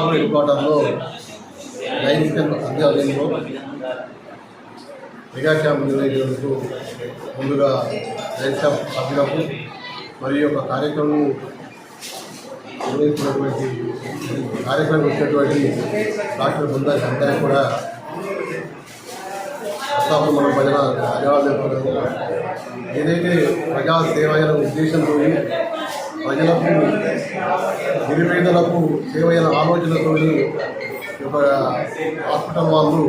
కత్తాపూర్ head క్వార్టర్లో lines camp mega camp నిర్వహించేందుకు ముందుగా లైన్స్ క్యాంప్ సభ్యులకు మరియు ఒక కార్యక్రమం నిర్వహించినటువంటి కార్యక్రమం వచ్చినటువంటి డాక్టర్ బృందానికి అందరికీ కూడా కత్తాపూర్ మన ప్రజల ధన్యవాదాలు ఏదైతే ప్రజా సేవ అనే ఉద్దేశంతో ప్రజలకు నిరుపేదలకు సేవైన అయిన ఆలోచనతో ఒక హాస్పిటల్ వాళ్ళు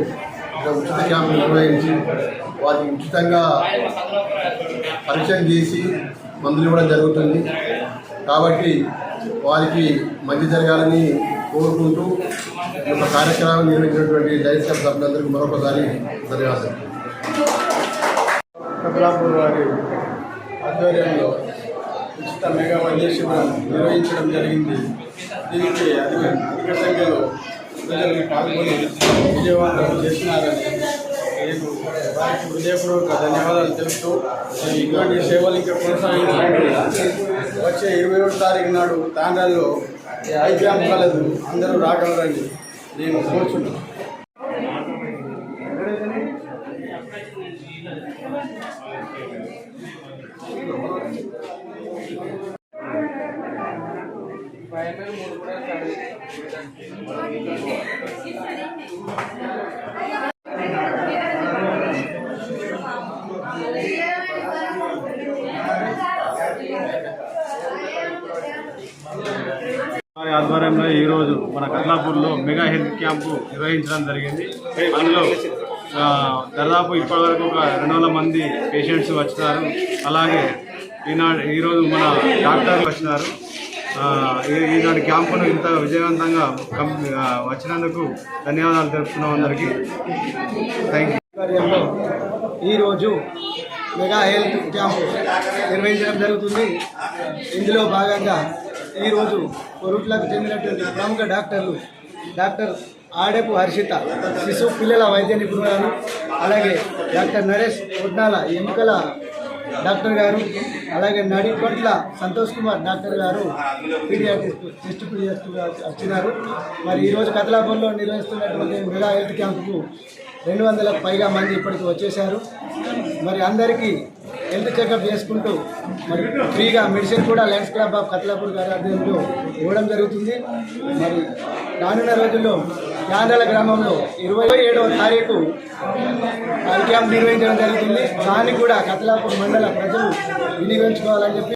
ఇక్కడ ఉచిత క్యాంపు నిర్వహించి వారికి ఉచితంగా పరిచయం చేసి మందులు ఇవ్వడం జరుగుతుంది. కాబట్టి వారికి మంచి జరగాలని కోరుకుంటూ ఈ యొక్క కార్యక్రమాన్ని నిర్వహించినటువంటి లైఫ్ క్యాంప్ సభ్యులందరికీ మరొకసారి ధన్యవాదాలు. కమలాపూర్ వారి ఆధ్వర్యంలో ఉచిత మెగా వైద్య శిబిరం నిర్వహించడం జరిగింది. దీనికి అధిక అధిక సంఖ్యలో ప్రజలు పాల్గొని విజయవంతం చేసినారని రేపు వారికి హృదయపూర్వక ధన్యవాదాలు తెలుపుతూ ఇటువంటి సేవలు ఇంకా కొనసాగించాలని వచ్చే ఇరవై ఏడు తారీఖు నాడు తాండాల్లో ఐ క్యాంప్ కలదు అందరూ రాగలరని నేను కోరుచున్నాను వారి ఆధ్వర్యంలో ఈరోజు మన కర్లాపూర్లో మెగా హెల్త్ క్యాంపు నిర్వహించడం జరిగింది. అందులో దాదాపు ఇప్పటివరకు ఒక రెండు వందల మంది పేషెంట్స్ వచ్చినారు. అలాగే ఈనాడు ఈరోజు మన డాక్టర్లు వచ్చినారు. ఈనాడు ఈ- క్యాంపును ఇంత విజయవంతంగా వచ్చినందుకు ధన్యవాదాలు తెలుపుతున్నాం అందరికీ. థ్యాంక్ యూ ఈరోజు మెగా హెల్త్ క్యాంప్ నిర్వహించడం జరుగుతుంది. ఇందులో భాగంగా ఈరోజు కొరుట్లకు చెందినటువంటి ప్రముఖ డాక్టర్లు డాక్టర్ ఆడెపు హర్షిత శిశు పిల్లల వైద్య నిపుణులను అలాగే డాక్టర్ నరేష్ కొట్నాల ఎముకల డాక్టర్ గారు అలాగే నడికొట్ల సంతోష్ కుమార్ డాక్టర్ గారు పీడియాట్రిస్ట్ టెస్ట్ పీడియాట్రిస్ట్ వచ్చినారు. మరి ఈరోజు కతలాపూర్లో నిర్వహిస్తున్నటువంటి మెగా హెల్త్ క్యాంపుకు రెండు వందలకు పైగా మంది ఇప్పటికి వచ్చేసారు మరి అందరికీ హెల్త్ చెకప్ చేసుకుంటూ మరి ఫ్రీగా మెడిసిన్ కూడా లయన్స్ క్లబ్ ఆఫ్ కత్లాపూర్ గారి ఆధ్వర్యంలో ఇవ్వడం జరుగుతుంది. మరి రానున్న రోజుల్లో యాండ్రాల గ్రామంలో ఇరవై ఏడవ తారీఖు క్యాంప్ నిర్వహించడం జరుగుతుంది. దాన్ని కూడా కతలాపూర్ మండల ప్రజలు వినియోగించుకోవాలని చెప్పి